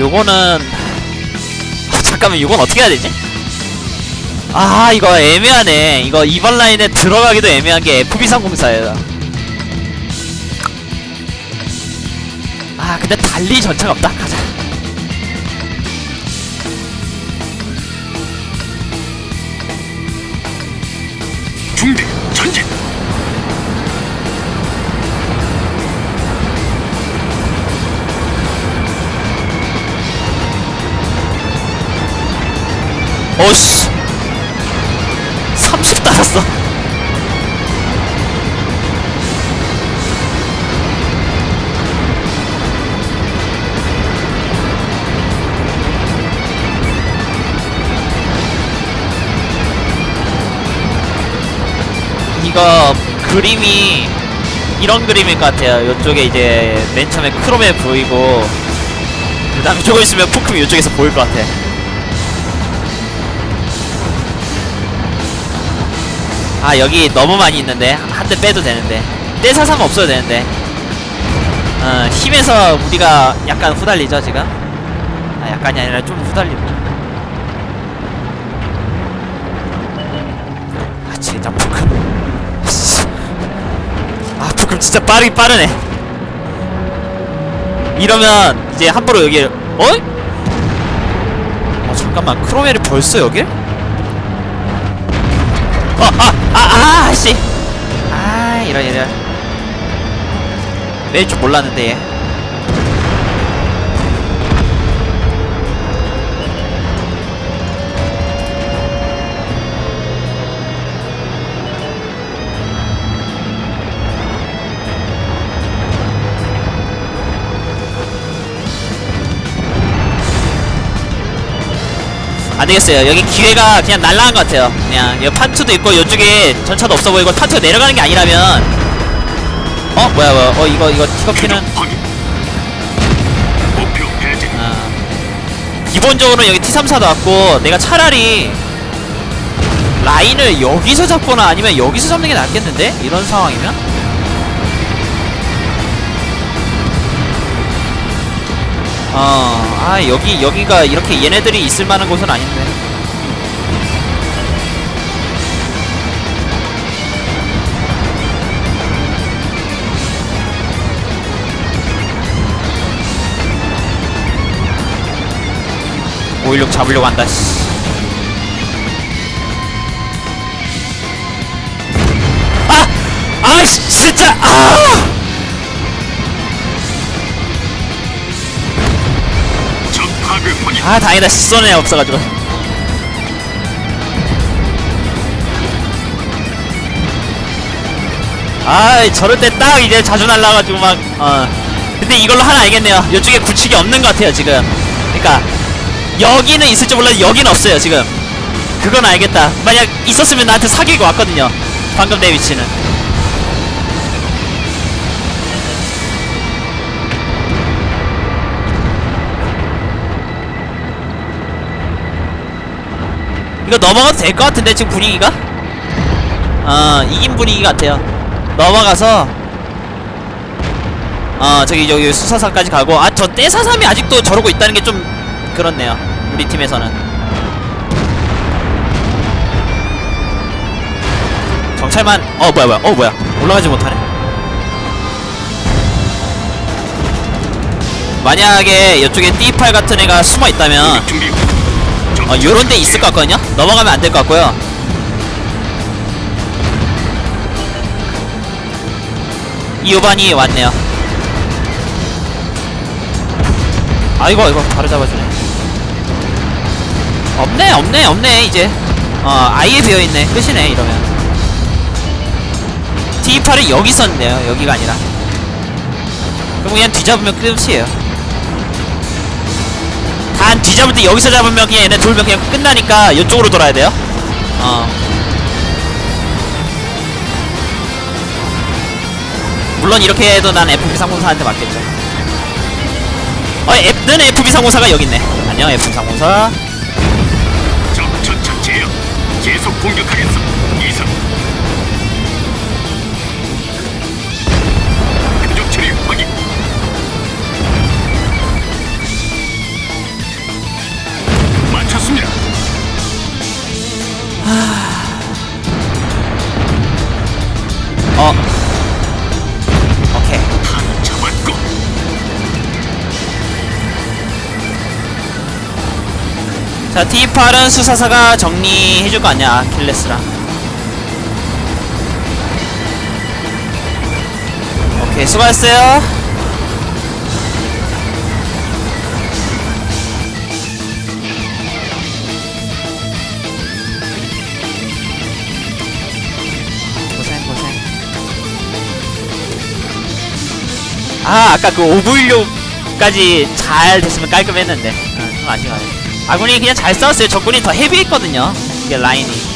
요거는 아, 잠깐만 이건 어떻게 해야 되지? 아 이거 애매하네. 이거 이번 라인에 들어가기도 애매한 게 FB304예요. 아 근데 달리 전차가 없다. 가자. 중대 어씨. 30 달았어. 이거 그림이 이런 그림일 것 같아요. 요쪽에 이제 맨 처음에 크롬에 보이고 그 다음에 조금 있으면 포크미 이쪽에서 보일 것 같아 아 여기 너무 많이 있는데 한 대 빼도 되는데 떼사삼 없어도 되는데 어 힘에서 우리가 약간 후달리죠 지금 아 약간이 아니라 좀 후달리고 아 진짜 씨. 아 푸금 진짜 빠르긴 빠르네 이러면 이제 함부로 여기 어? 어 잠깐만 크로멜이 벌써 여길? 어, 아, 아, 아, 씨. 아, 이런, 이런. 내일 줄 몰랐는데, 얘. 안 되겠어요. 여기 기회가 그냥 날라간 것 같아요. 그냥 여기 판투도 있고 이쪽에 전차도 없어 보이고 판투가 내려가는 게 아니라면. 어? 뭐야 뭐야. 어 이거 이거 해제. 아, 기본적으로 여기 T34도 왔고 내가 차라리 라인을 여기서 잡거나 아니면 여기서 잡는 게 낫겠는데? 이런 상황이면 아 여기 여기가 이렇게 얘네들이 있을 만한 곳은 아닌데. 오일육 잡으려고 한다. 씨. 아, 아, 씨, 아 다행이다. 시선에 없어가지고. 아 저럴 때 딱 이제 자주 날라가지고 막 어. 근데 이걸로 하나 알겠네요. 이쪽에 구축이 없는 것 같아요 지금. 그러니까 여기는 있을지 몰라도 여기는 없어요 지금. 그건 알겠다. 만약 있었으면 나한테 사귀고 왔거든요. 방금 내 위치는 이거 넘어가도 될 것 같은데 지금 분위기가? 어 이긴 분위기 같아요. 넘어가서 어 저기 저기 수사사까지 가고 아 저 떼사삼이 아직도 저러고 있다는 게 좀 그렇네요 우리 팀에서는. 정찰만 어 뭐야 뭐야 어 뭐야. 올라가지 못하네. 만약에 이쪽에 D8 같은 애가 숨어 있다면 공격 준비. 적 어, 요런 데 있을 것 같거든요? 넘어가면 안 될 것 같고요. 이오반이 왔네요. 아이고, 이거 바로 잡아주네. 없네, 없네, 없네, 이제. 어, 아예 비어있네. 끝이네, 이러면. T8은 여기 있었네요, 여기가 아니라. 그럼 그냥 뒤잡으면 끝이에요. 단 뒤잡을 때 여기서 잡으면 그냥 얘네 돌면 그냥 끝나니까 이쪽으로 돌아야 돼요. 어. 물론 이렇게 해도 난 FB304한테 맞겠죠. 어, F는 FB304가 여기 있네. 안녕, FB304. 적 전차 제압 계속 공격하겠어 이상 어. 오케이. 잡았고. 자, T8은 수사사가 정리해줄 거 아니야, 킬레스랑. 오케이, 수고하셨어요. 아 아까 그 596까지 잘 됐으면 깔끔했는데. 아, 좀 아쉬워요. 아군이 그냥 잘 싸웠어요. 적군이 더 헤비했거든요. 이게 라인이